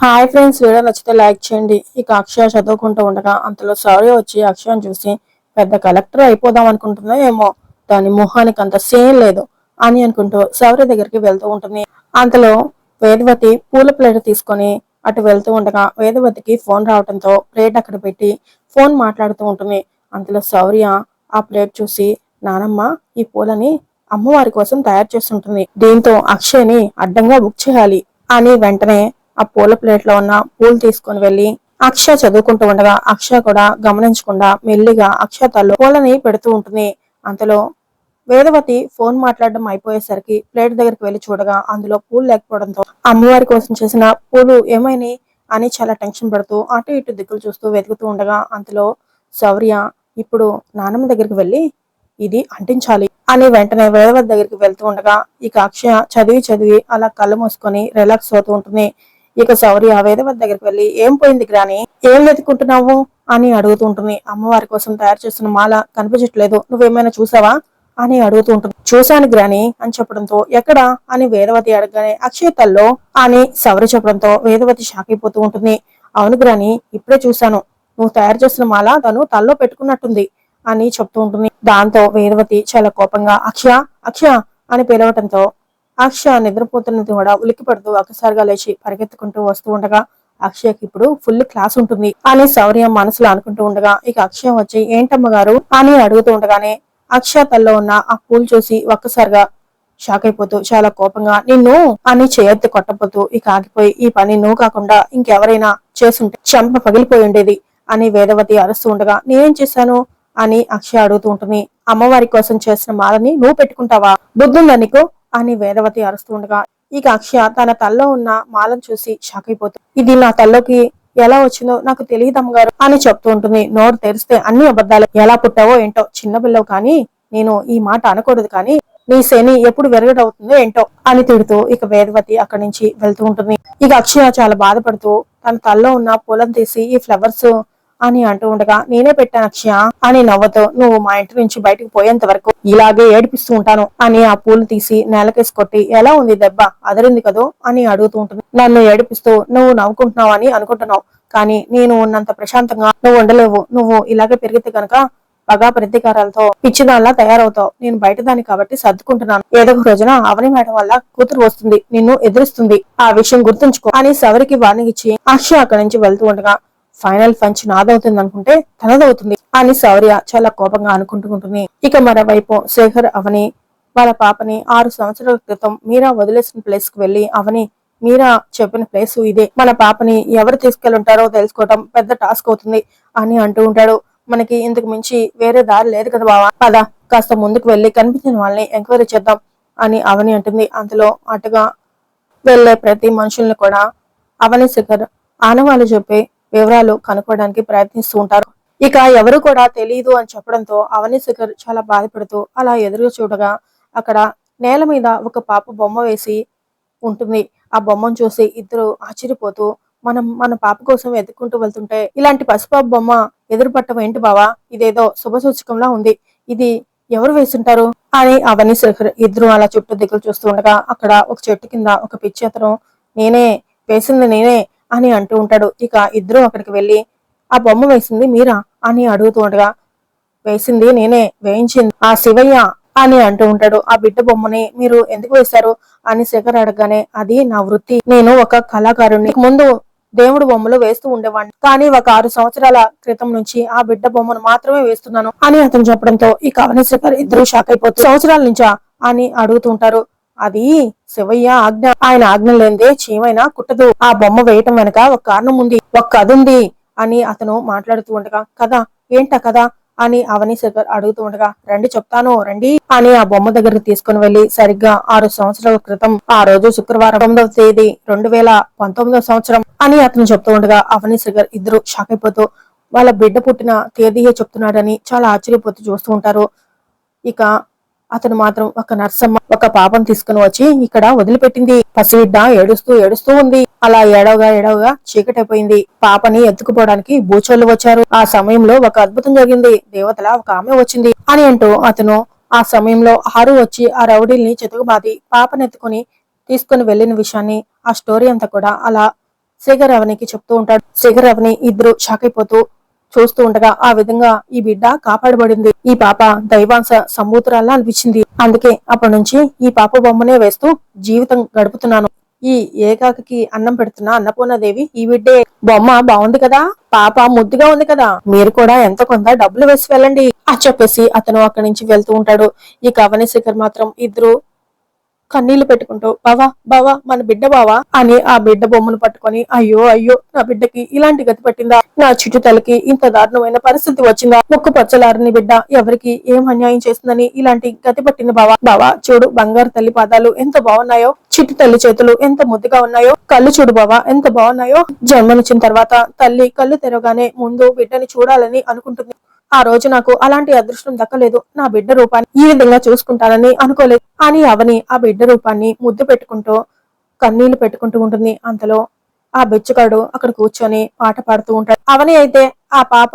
Hi friends video నచ్చితే like చేయండి. ఇక అక్షయ చదువుకుంటూ ఉండగా అంతలో సౌర్య వచ్చి అక్షయను చూసి పెద్ద కలెక్టర్ అయిపోదాం అనుకుంటుందో ఏమో దాని మొహానికి అంత సేమ్ లేదు అని అనుకుంటూ సౌర్య దగ్గరికి వెళ్తూ ఉంటుంది. అంతలో వేదవతి పూల ప్లేట్ తీసుకొని అటు వెళ్తూ ఉండగా వేదవతికి ఫోన్ రావడంతో ప్లేట్ అక్కడ పెట్టి ఫోన్ మాట్లాడుతూ ఉంటుంది. అంతలో సౌర్య ఆ ప్లేట్ చూసి నానమ్మ ఈ పూలని అమ్మవారి కోసం తయారు చేస్తుంటుంది. దీంతో అక్షయ్ని అడ్డంగా బుక్ చేయాలి అని వెంటనే ఆ పూల ప్లేట్లో ఉన్న పూలు తీసుకొని వెళ్ళి అక్ష చదువుకుంటూ ఉండగా అక్ష కూడా గమనించకుండా మెల్లిగా అక్ష తల్లు పూలని పెడుతూ ఉంటుంది. అంతలో వేదవతి ఫోన్ మాట్లాడడం అయిపోయేసరికి ప్లేట్ దగ్గరికి వెళ్ళి చూడగా అందులో పూలు లేకపోవడంతో అమ్మవారి కోసం చేసిన పూలు ఏమైనాయి అని చాలా టెన్షన్ పడుతూ అటు ఇటు దిక్కులు చూస్తూ వెతుకుతూ ఉండగా అంతలో శౌర్య ఇప్పుడు నానమ్మ దగ్గరికి వెళ్ళి ఇది అంటించాలి అని వెంటనే వేదవతి దగ్గరికి వెళ్తూ ఉండగా ఇక అక్షయ చదివి చదివి అలా కళ్ళు మూసుకొని రిలాక్స్ అవుతూ ఉంటుంది. ఇక శౌర్య వేదవతి దగ్గరికి వెళ్ళి ఏం పోయింది గ్రాని? ఏం వెతుకుంటున్నావు అని అడుగుతూ ఉంటుంది అమ్మవారి కోసం తయారు చేస్తున్న మాల కనిపించట్లేదు. నువ్వేమైనా చూసావా? అని అడుగుతూ ఉంటుంది చూశాను గ్రాని అని చెప్పడంతో ఎక్కడా? అని వేదవతి అడగగానే అక్షయ తల్లో అని శౌర్య చెప్పడంతో వేదవతి షాక్ అయిపోతూ ఉంటుంది. అవును గ్రాని ఇప్పుడే చూశాను. నువ్వు తయారు చేస్తున్న మాల తను తల్లో పెట్టుకున్నట్టుంది అని చెప్తూ ఉంటుంది. దాంతో వేదవతి చాలా కోపంగా అక్షయ అక్షయ అని పిలవటంతో అక్షయ నిద్రపోతున్నది కూడా ఉలిక్కి పడుతూ ఒక్కసారిగా లేచి పరిగెత్తుకుంటూ వస్తూ ఉండగా అక్షయకి ఇప్పుడు ఫుల్ క్లాస్ ఉంటుంది. అని శౌర్య మనసులో అనుకుంటూ ఉండగా ఇక అక్షయ వచ్చి ఏంటమ్మ గారు? అని అడుగుతూ ఉండగానే అక్షయ తల్లో ఉన్న ఆ పూలు చూసి ఒక్కసారిగా షాక్ అయిపోతూ చాలా కోపంగా నిన్ను అని చేయొద్దు కొట్టపోతూ ఇక ఆగిపోయి ఈ పని నువ్వు కాకుండా ఇంకెవరైనా చేసుంటే చెంప పగిలిపోయి ఉండేది అని వేదవతి అరుస్తూ ఉండగా నేనేం చేశాను? అని అక్షయ అడుగుతూ ఉంటుంది అమ్మవారి కోసం చేసిన మాలని నువ్వు పెట్టుకుంటావా? బుద్ధుందా నీకు? అని వేదవతి అరుస్తూ ఉండగా ఇక అక్షయ తన తల్లో ఉన్న మాలను చూసి షాక్ అయిపోతుంది ఇది నా తల్లోకి ఎలా వచ్చిందో నాకు తెలియదు అమ్మగారు అని చెప్తూ ఉంటుంది. నోరు తెరిస్తే అన్ని అబద్ధాలు. ఎలా పుట్టావో ఏంటో చిన్నపిల్లవు కానీ నేను ఈ మాట అనకూడదు కానీ నీ శని ఎప్పుడు వెరగడవుతుందో ఏంటో అని తిడుతూ ఇక వేదవతి అక్కడి నుంచి వెళ్తూ ఉంటుంది. ఇక అక్షయ చాలా బాధపడుతూ తన తల్లో ఉన్న పూలను తీసి ఈ ఫ్లవర్స్ అని అంటూ ఉండగా నేనే పెట్టాను అక్షయ అని నవ్వుతో నువ్వు మా ఇంటి నుంచి బయటకు పోయేంత వరకు ఇలాగే ఏడిపిస్తూ ఉంటాను అని ఆ పూలు తీసి నేలకేసి కొట్టి ఎలా ఉంది దెబ్బ? అదరింది కదో? అని అడుగుతూ ఉంటుంది. నన్ను ఏడిపిస్తూ నువ్వు నవ్వుకుంటున్నావు అని అనుకుంటున్నావు కానీ నేను ఉన్నంత ప్రశాంతంగా నువ్వు ఉండలేవు. నువ్వు ఇలాగే పెరిగితే గనక పగా ప్రతీకారాలతో పిచ్చిదానిలా తయారవుతావు. నేను బయట దాన్ని కాబట్టి సర్దుకుంటున్నాను. ఏదో ఒక రోజున అవని మేడం వల్ల కూతురు వస్తుంది. నిన్ను ఎదురుస్తుంది. ఆ విషయం గుర్తుంచుకో అని సవరికి వార్నింగ్ ఇచ్చి అక్షయ అక్కడి నుంచి వెళ్తూ ఉండగా ఫైనల్ పంచ్ నాదవుతుంది అనుకుంటే తనదవుతుంది అని శౌర్య చాలా కోపంగా అనుకుంటుకుంటుంది ఇక మరోవైపు శేఖర్ అవని వాళ్ళ పాపని ఆరు సంవత్సరాల క్రితం మీరా వదిలేసిన ప్లేస్కు వెళ్ళి అవని మీరా చెప్పిన ప్లేస్ ఇదే. మన పాపని ఎవరు తీసుకెళ్ళుంటారో తెలుసుకోవటం పెద్ద టాస్క్ అవుతుంది అని అంటూ ఉంటాడు. మనకి ఇంతకు మించి వేరే దారి లేదు కదా బావా. పద కాస్త ముందుకు వెళ్ళి కనిపించిన వాళ్ళని ఎంక్వైరీ చేద్దాం అని అవని అంటుంది. అంతలో అటుగా వెళ్ళే ప్రతి మనుషుల్ని కూడా అవని శిఖర్ ఆనవాళ్ళు చెప్పి వివరాలు కనుక్కోవడానికి ప్రయత్నిస్తూ ఉంటారు. ఇక ఎవరు కూడా తెలియదు అని చెప్పడంతో అవని శిఖర్ చాలా బాధపడుతూ అలా ఎదురు చూడగా అక్కడ నేల మీద ఒక పాప బొమ్మ వేసి ఉంటుంది. ఆ బొమ్మను చూసి ఇద్దరు ఆశ్చర్యపోతూ మనం మన పాప కోసం ఎదుర్కొంటూ వెళ్తుంటే ఇలాంటి పసిపాప బొమ్మ ఎదురుపట్టం ఏంటి బావా? ఇదేదో శుభసూచకంలా ఉంది. ఇది ఎవరు వేసుంటారు? అని అవన్నీ శేఖర్ ఇద్దరు అలా చుట్టూ దిగులు చూస్తూ ఉండగా అక్కడ ఒక చెట్టు కింద ఒక పిచ్చి అతను నేనే వేసింది నేనే అని అంటూ ఉంటాడు. ఇక ఇద్దరు అక్కడికి వెళ్ళి ఆ బొమ్మ వేసింది మీరా? అని అడుగుతూ ఉండగా వేసింది నేనే వేయించింది ఆ శివయ్య అని అంటూ ఉంటాడు. ఆ బిడ్డ బొమ్మని మీరు ఎందుకు వేశారు? అని శేఖర్ అడగగానే అది నా వృత్తి. నేను ఒక కళాకారుణ్ణి. ముందు దేవుడు బొమ్మలు వేస్తూ ఉండేవాడిని. కానీ ఒక ఆరు సంవత్సరాల క్రితం నుంచి ఆ బిడ్డ బొమ్మను మాత్రమే వేస్తున్నాను అని అతను చెప్పడంతో ఈ కవన శేఖర్ ఇద్దరు షాక్ అయిపోతుంది సంవత్సరాల నుంచా? అని అడుగుతుంటారు అది శివయ్య ఆజ్ఞ. ఆయన ఆజ్ఞ లేనిదే చీమైనా కుట్టదు. ఆ బొమ్మ వేయటం వెనక ఒక కారణం ఉంది. ఒక కథ ఉంది అని అతను మాట్లాడుతూ ఉండగా కదా ఏంటా కదా అని అవని శేఖర్ అడుగుతూ ఉండగా రండి చెప్తాను రండి అని ఆ బొమ్మ దగ్గర తీసుకుని వెళ్ళి సరిగ్గా ఆరు సంవత్సరాల క్రితం ఆ రోజు శుక్రవారం తొమ్మిదవ తేదీ రెండు వేల పంతొమ్మిదవ సంవత్సరం అని అతను చెప్తూ ఉండగా అవని శేఖర్ ఇద్దరు షాక్ అయిపోతూ వాళ్ళ బిడ్డ పుట్టిన తేదీయే చెప్తున్నాడని చాలా ఆశ్చర్యపోతూ చూస్తూ ఉంటారు. ఇక అతను మాత్రం ఒక నర్సమ్మ ఒక పాపం తీసుకుని వచ్చి ఇక్కడ వదిలిపెట్టింది. పసిబిడ్డ ఏడుస్తూ ఏడుస్తూ ఉంది. అలా ఏడవగా ఏడవగా చీకటైపోయింది. పాపని ఎత్తుకుపోవడానికి బూచోళ్ళు వచ్చారు. ఆ సమయంలో ఒక అద్భుతం జరిగింది. దేవతల ఒక ఆమె వచ్చింది. అని అంటూ అతను ఆ సమయంలో హారు వచ్చి ఆ రౌడీల్ని చెతుకుబాది పాపనెత్తుకుని తీసుకుని వెళ్ళిన విషయాన్ని ఆ స్టోరీ అంతా కూడా అలా శేఖర్ అవనికి చెప్తూ ఉంటాడు. శేఖర్ అవని ఇద్దరు షాక్ అయిపోతూ చూస్తూ ఉండగా ఆ విధంగా ఈ బిడ్డ కాపాడబడింది. ఈ పాప దైవాంశ సంభూతురాల్లా అనిపించింది. అందుకే అప్పటి నుంచి ఈ పాప బొమ్మనే వేస్తూ జీవితం గడుపుతున్నాను. ఈ ఏకాకి అన్నం పెడుతున్న అన్నపూర్ణదేవి ఈ బిడ్డే బొమ్మ బాగుంది కదా? పాప ముద్దుగా ఉంది కదా? మీరు కూడా ఎంత కొంత డబ్బులు వేసి వెళ్ళండి. అని చెప్పేసి అతను అక్కడి నుంచి వెళ్తూ ఉంటాడు. ఈ కవని శిఖర్ మాత్రం ఇద్దరు కన్నీళ్ళు పెట్టుకుంటూ బావా బావా మన బిడ్డ బావా అని ఆ బిడ్డ బొమ్మను పట్టుకొని అయ్యో అయ్యో నా బిడ్డకి ఇలాంటి గతి పట్టిందా? నా చుట్టుతలకి తల్లికి ఇంత దారుణమైన పరిస్థితి వచ్చిందా? ముక్కు పచ్చలారని బిడ్డ ఎవరికి ఏం అన్యాయం చేస్తుందని ఇలాంటి గతి పట్టింది బావా? బావా చూడు బంగారు తల్లి పాదాలు ఎంత బాగున్నాయో చిట్టు తల్లి చేతులు ఎంత ముద్దుగా ఉన్నాయో కళ్ళు చూడు బావా ఎంత బాగున్నాయో. జన్మనిచ్చిన తర్వాత తల్లి కళ్ళు తెరవగానే ముందు బిడ్డని చూడాలని అనుకుంటుంది. ఆ రోజు నాకు అలాంటి అదృష్టం దక్కలేదు. నా బిడ్డ రూపాన్ని ఈ విధంగా చూసుకుంటానని అనుకోలేదు. అని అవని ఆ బిడ్డ రూపాన్ని ముద్దు పెట్టుకుంటూ కన్నీళ్ళు పెట్టుకుంటూ ఉంటుంది. అంతలో ఆ బెచ్చగాడు అక్కడ కూర్చొని పాట పాడుతూ ఉంటాడు. అవని అయితే ఆ పాప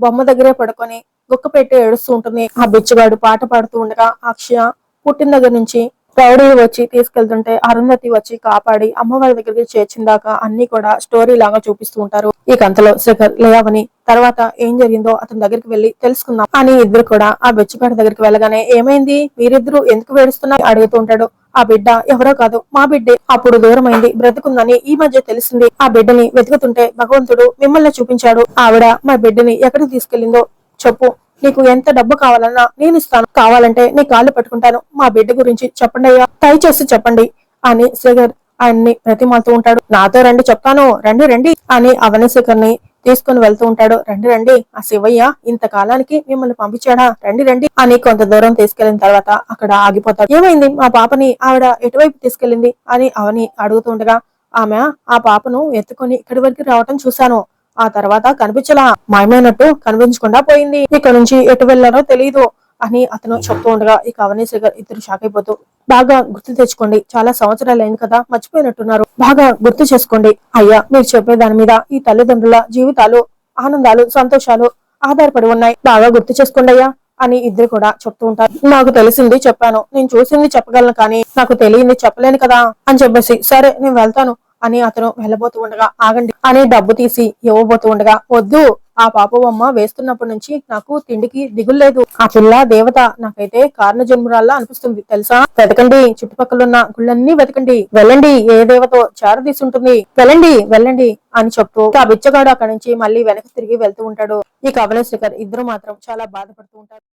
బొమ్మ దగ్గరే పడుకొని గుక్క పెట్టి ఏడుస్తూ ఉంటుంది. ఆ బిచ్చుగాడు పాట పాడుతూ ఉండగా అక్షయ పుట్టిన దగ్గర నుంచి రౌడీలు వచ్చి తీసుకెళ్తుంటే అరుంధతి వచ్చి కాపాడి అమ్మవారి దగ్గరికి చేర్చిన దాకా అన్ని కూడా స్టోరీ లాగా చూపిస్తూ ఉంటారు. ఈ కంతలో శేఖర్ లేవని తర్వాత ఏం జరిగిందో అతని దగ్గరికి వెళ్ళి తెలుసుకుందాం అని ఇద్దరు కూడా ఆ బెచ్చిపేట దగ్గరికి వెళ్ళగానే ఏమైంది? మీరిద్దరు ఎందుకు వేడుస్తున్నారు అడుగుతూ ఉంటాడు. ఆ బిడ్డ ఎవరో కాదు మా బిడ్డే. అప్పుడు దూరమైంది బ్రతుకుందని ఈ మధ్య తెలిసింది. ఆ బిడ్డని వెతుకుతుంటే భగవంతుడు మిమ్మల్ని చూపించాడు. ఆవిడ మా బిడ్డని ఎక్కడికి తీసుకెళ్ళిందో చెప్పు. నీకు ఎంత డబ్బు కావాలన్నా నేను ఇస్తాను. కావాలంటే నీ కాళ్ళు పట్టుకుంటాను. మా బిడ్డ గురించి చెప్పండి అయ్యా. దయచేసి చెప్పండి అని శేఖర్ ఆయన్ని ప్రతిమాలుతూ ఉంటాడు. నాతో రండి చెప్తాను. రండి రండి అని అవని శేఖర్ని తీసుకుని వెళ్తూ ఉంటాడు. రండి రండి. ఆ శివయ్య ఇంతకాలానికి మిమ్మల్ని పంపించాడా? రండి రండి అని కొంత దూరం తీసుకెళ్ళిన తర్వాత అక్కడ ఆగిపోతాడు. ఏమైంది? మా పాపని ఆవిడ ఎటువైపు తీసుకెళ్ళింది అని అవని అడుగుతుండగా ఆమె ఆ పాపను ఎత్తుకొని ఇక్కడి వరకు రావటం చూశాను. ఆ తర్వాత కనిపించలా మాయమైనట్టు కనిపించకుండా పోయింది. ఇక్కడ నుంచి ఎటు వెళ్ళారో తెలియదు అని అతను చెప్తూ ఉండగా ఇక అవనీ శేఖర్ ఇద్దరు షాక్ అయిపోతూ బాగా గుర్తు తెచ్చుకోండి చాలా సంవత్సరాలు అయింది కదా మర్చిపోయినట్టున్నారు బాగా గుర్తు చేసుకోండి. అయ్యా మీరు చెప్పే దాని మీద ఈ తల్లిదండ్రుల జీవితాలు ఆనందాలు సంతోషాలు ఆధారపడి ఉన్నాయి. బాగా గుర్తు చేసుకోండి అయ్యా అని ఇద్దరు కూడా చెప్తూ ఉంటారు. నాకు తెలిసింది చెప్పాను నేను చూసింది చెప్పగలను కానీ నాకు తెలియంది చెప్పలేను కదా అని చెప్పేసి సరే నేను వెళ్తాను. అని అతను వెళ్ళబోతూ ఉండగా ఆగండి అని డబ్బు తీసి ఇవ్వబోతూ ఉండగా వద్దు ఆ పాప బొమ్మ వేస్తున్నప్పటి నుంచి నాకు తిండికి దిగులేదు ఆ పిల్ల దేవత నాకైతే కారణ జన్మురాల్లా అనిపిస్తుంది తెలుసా? వెతకండి చుట్టుపక్కల ఉన్న గుళ్ళన్నీ వెతకండి. వెళ్ళండి ఏ దేవతో చారదీసి ఉంటుంది వెళ్ళండి వెళ్ళండి అని చెప్తూ ఆ బిచ్చగాడు అక్కడి నుంచి మళ్ళీ వెనక్కి తిరిగి వెళ్తూ ఉంటాడు. ఈ కవల ఇద్దరు మాత్రం చాలా బాధపడుతూ ఉంటారు.